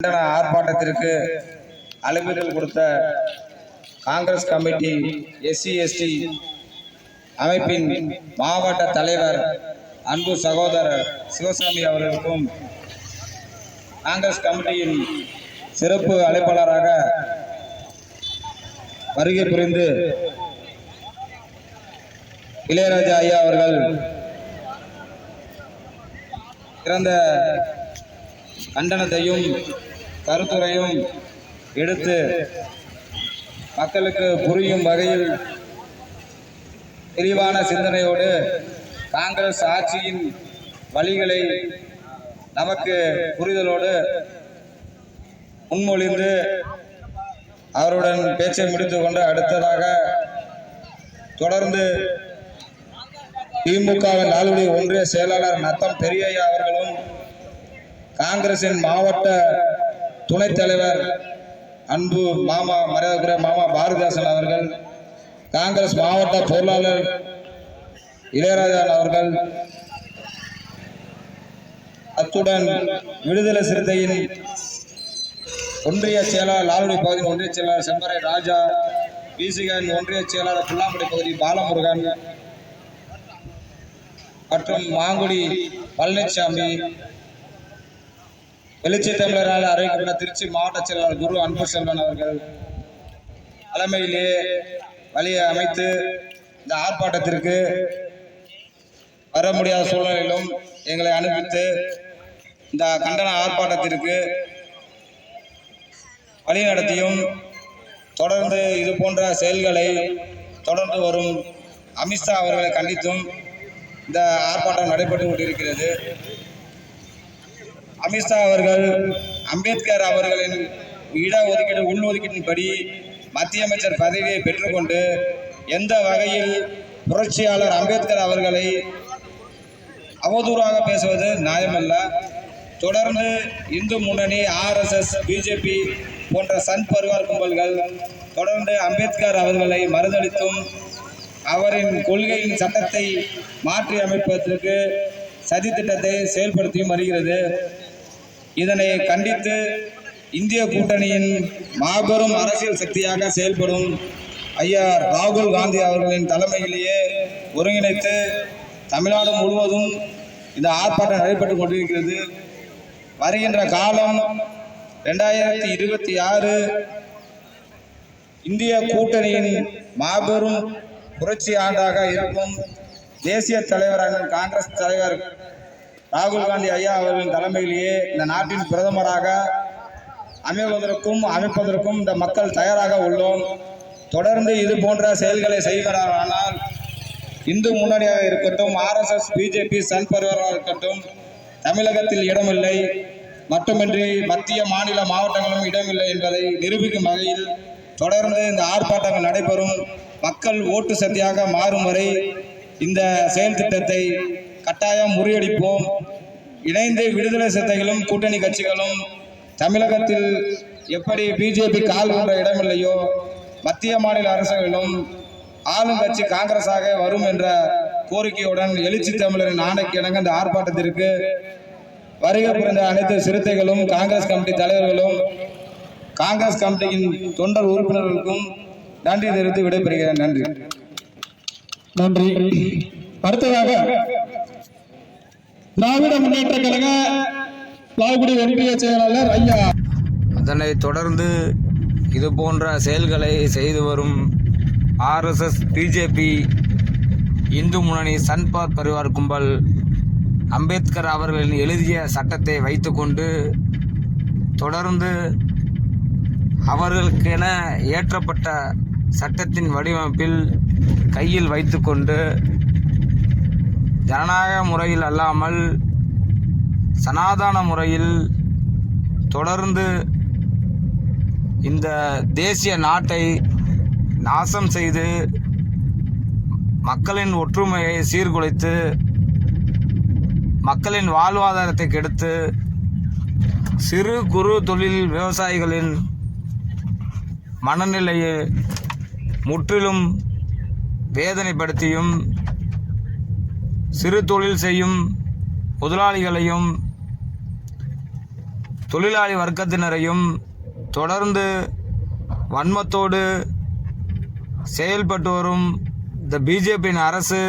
கண்டன ஆர்ப்பாட்டத்திற்கு அழைப்புதல் கொடுத்த காங்கிரஸ் கமிட்டி எஸ்சி எஸ்டி அமைப்பின் மாவட்ட தலைவர் அன்பு சகோதரர் சிவசாமி அவர்களுக்கும் காங்கிரஸ் கமிட்டியின் சிறப்பு அழைப்பாளராக வருகை புரிந்து இளையராஜா ஐயா அவர்கள் பிறந்த கண்டனத்தையும் கருத்துரையும் எடுத்து மக்களுக்கு புரியும் வகையில் தெளிவான சிந்தனையோடு காங்கிரஸ் ஆட்சியின் வழிகளை நமக்கு புரிதலோடு முன்மொழிந்து அவருடன் பேச்சை முடித்து கொண்டு அடுத்ததாக தொடர்ந்து திமுகவின் நாளுடைய ஒன்றிய செயலாளர் நத்தம் பெரியய்யா அவர்களும் காங்கிரசின் மாவட்ட துணைத் தலைவர் அன்பு மாமா மரியாதைக்குரிய மாமா பாரதிதாசன் அவர்கள் காங்கிரஸ் மாவட்ட பொருளாளர் இளையராஜன் அவர்கள் அத்துடன் விடுதலை சிறுத்தையின் ஒன்றிய செயலாளர் லாலுடி பகுதியின் ஒன்றிய செயலாளர் செம்பரை ராஜா பிசிகன் ஒன்றிய செயலாளர் புல்லாம்படி பகுதி பாலமுருகன் மற்றும் மாங்குடி பழனிசாமி வெளிச்சை தமிழரால் அறிவிக்கப்பட்ட திருச்சி மாவட்ட செயலாளர் குரு அன்பு செல்வன் அவர்கள் தலைமையிலே வழியை அமைத்து இந்த ஆர்ப்பாட்டத்திற்கு வர முடியாத சூழ்நிலையிலும் எங்களை அனுப்பித்து இந்த கண்டன ஆர்ப்பாட்டத்திற்கு வழி நடத்தியும் தொடர்ந்து இது போன்ற செயல்களை தொடர்ந்து வரும் அமித்ஷா அவர்களை கண்டித்தும் இந்த ஆர்ப்பாட்டம் நடைபெற்று கொண்டிருக்கிறது. அமித்ஷா அவர்கள் அம்பேத்கர் அவர்களின் இட ஒதுக்கீடு உள்ஒதுக்கீட்டின்படி மத்திய அமைச்சர் பதவியை பெற்றுக்கொண்டு எந்த வகையில் புரட்சியாளர் அம்பேத்கர் அவர்களை அவதூறாக பேசுவது நியாயமல்ல. தொடர்ந்து இந்து முன்னணி ஆர்எஸ்எஸ் பிஜேபி போன்ற சன் பருவார் கும்பல்கள் தொடர்ந்து அம்பேத்கர் அவர்களை மறுதளித்தும் அவரின் கொள்கையின் சட்டத்தை மாற்றி அமைப்பதற்கு சதித்திட்டத்தை செயல்படுத்தியும் வருகிறது. இதனை கண்டித்து இந்திய கூட்டணியின் மாபெரும் அரசியல் சக்தியாக செயல்படும் ஐயா ராகுல் காந்தி அவர்களின் தலைமையிலேயே ஒருங்கிணைத்து தமிழ்நாடு முழுவதும் இந்த ஆர்ப்பாட்டம் நடைபெற்றுக் கொண்டிருக்கிறது. வருகின்ற காலம் ரெண்டாயிரத்தி இருபத்தி ஆறு இந்திய கூட்டணியின் மாபெரும் புரட்சி ஆண்டாக இருக்கும் தேசிய தலைவரான காங்கிரஸ் தலைவர் ராகுல் காந்தி ஐயா அவர்களின் தலைமையிலேயே இந்த நாட்டின் பிரதமராக அமைவதற்கும் அமைப்பதற்கும் இந்த மக்கள் தயாராக உள்ளோம். தொடர்ந்து இது போன்ற செயல்களை செய்கிறாரானால் இந்து முன்னணியாக இருக்கட்டும் ஆர்எஸ்எஸ் பிஜேபி சன்பர்வராக இருக்கட்டும் தமிழகத்தில் இடமில்லை. மட்டுமின்றி மத்திய மாநில மாவட்டங்களும் இடமில்லை என்பதை நிரூபிக்கும் வகையில் தொடர்ந்து இந்த ஆர்ப்பாட்டங்கள் நடைபெறும். மக்கள் ஓட்டு சக்தியாக மாறும் வரை இந்த செயல் திட்டத்தை கட்டாயம் முறியடிப்போம். இணைந்து விடுதலை சிறுத்தைகளும் கூட்டணி கட்சிகளும் தமிழகத்தில் எப்படி பிஜேபி கால் கொண்ட இடமில்லையோ மத்திய மாநில அரசுகளும் ஆளும் கட்சி காங்கிரஸாக வரும் என்ற கோரிக்கையுடன் எழுச்சி தமிழரின் ஆணைக்கு இணங்க இந்த ஆர்ப்பாட்டத்திற்கு வருகை புரிந்த அனைத்து சிறுத்தைகளும் காங்கிரஸ் கமிட்டி தலைவர்களும் காங்கிரஸ் கமிட்டியின் தொண்டர் உறுப்பினர்களுக்கும் நன்றி தெரிவித்து விடைபெறுகிறேன். நன்றி. நன்றி. அடுத்ததாக திராவிட முன்னேற்ற கழக லால்குடி ஒன்றிய செயலாளர் ஐயா. அதனை தொடர்ந்து இது போன்ற செயல்களை செய்து வரும் ஆர்எஸ்எஸ் பிஜேபி இந்து முன்னணி சன்பாத் பரிவார் கும்பல் அம்பேத்கர் அவர்களின் எழுதிய சட்டத்தை வைத்துக்கொண்டு தொடர்ந்து அவர்களுக்கென ஏற்றப்பட்ட சட்டத்தின் வடிவமைப்பில் கையில் வைத்துக்கொண்டு ஜனநாயக முறையில் அல்லாமல் சனாதன முறையில் தொடர்ந்து இந்த தேசிய நாட்டை நாசம் செய்து மக்களின் ஒற்றுமையை சீர்குலைத்து மக்களின் வாழ்வாதாரத்தை கெடுத்து சிறு குறு தொழில் விவசாயிகளின் மனநிலையை முற்றிலும் வேதனைப்படுத்தியும் சிறு தொழில் செய்யும் முதலாளிகளையும் தொழிலாளி வர்க்கத்தினரையும் தொடர்ந்து வன்மத்தோடு செயல்பட்டு வரும் இந்த பிஜேபியின் அரசு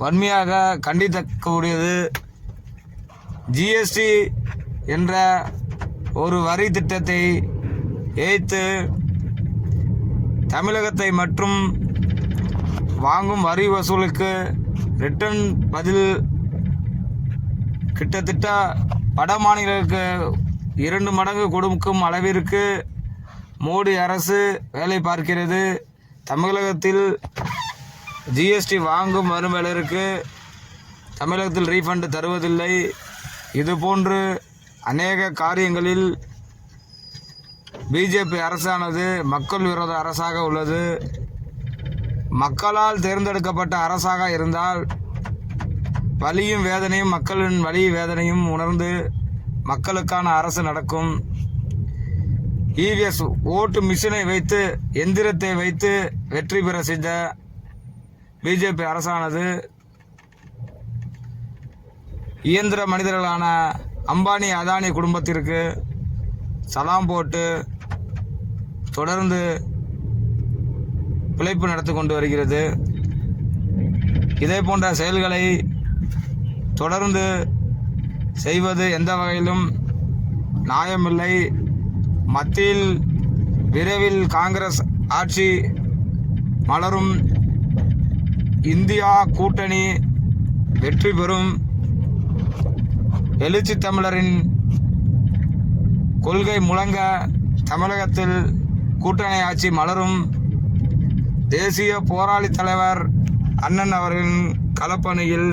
வன்மையாக கண்டித்தக்கூடியது. ஜிஎஸ்டி என்ற ஒரு வரி திட்டத்தை ஏய்த்து தமிழகத்தை மற்றும் வாங்கும் வரி வசூலுக்கு ரிட்டர்ன் பதில் கிட்டத்தட்ட வட மாநிலங்களுக்கு இரண்டு மடங்கு கொடுக்கும் அளவிற்கு மோடி அரசு வேலை பார்க்கிறது. தமிழகத்தில் ஜிஎஸ்டி வாங்கும் வருமலருக்கு தமிழகத்தில் ரீஃபண்ட் தருவதில்லை. இதுபோன்று அநேக காரியங்களில் பிஜேபி அரசானது மக்கள் விரோத அரசாக உள்ளது. மக்களால் தேர்ந்தெடுக்கப்பட்ட அரசாக இருந்தால் வலியும் வேதனையும் மக்களின் வலி வேதனையும் உணர்ந்து மக்களுக்கான அரசு நடக்கும். இவிஎஸ் ஓட்டு மிஷினை வைத்து எந்திரத்தை வைத்து வெற்றி பெற செய்த பிஜேபி அரசானது இயந்திர மனிதர்களான அம்பானி அதானி குடும்பத்திற்கு சலாம் போட்டு தொடர்ந்து பிழைப்பு நடத்தி கொண்டு வருகிறது. இதே போன்ற செயல்களை தொடர்ந்து செய்வது எந்த வகையிலும் நியாயமில்லை. மத்தியில் விரைவில் காங்கிரஸ் ஆட்சி மலரும். இந்தியா கூட்டணி வெற்றி பெறும். எழுச்சி தமிழரின் கொள்கை முழங்க தமிழகத்தில் கூட்டணி ஆட்சி மலரும். தேசிய போராளி தலைவர் அண்ணன் அவர்களின் களப்பணியில்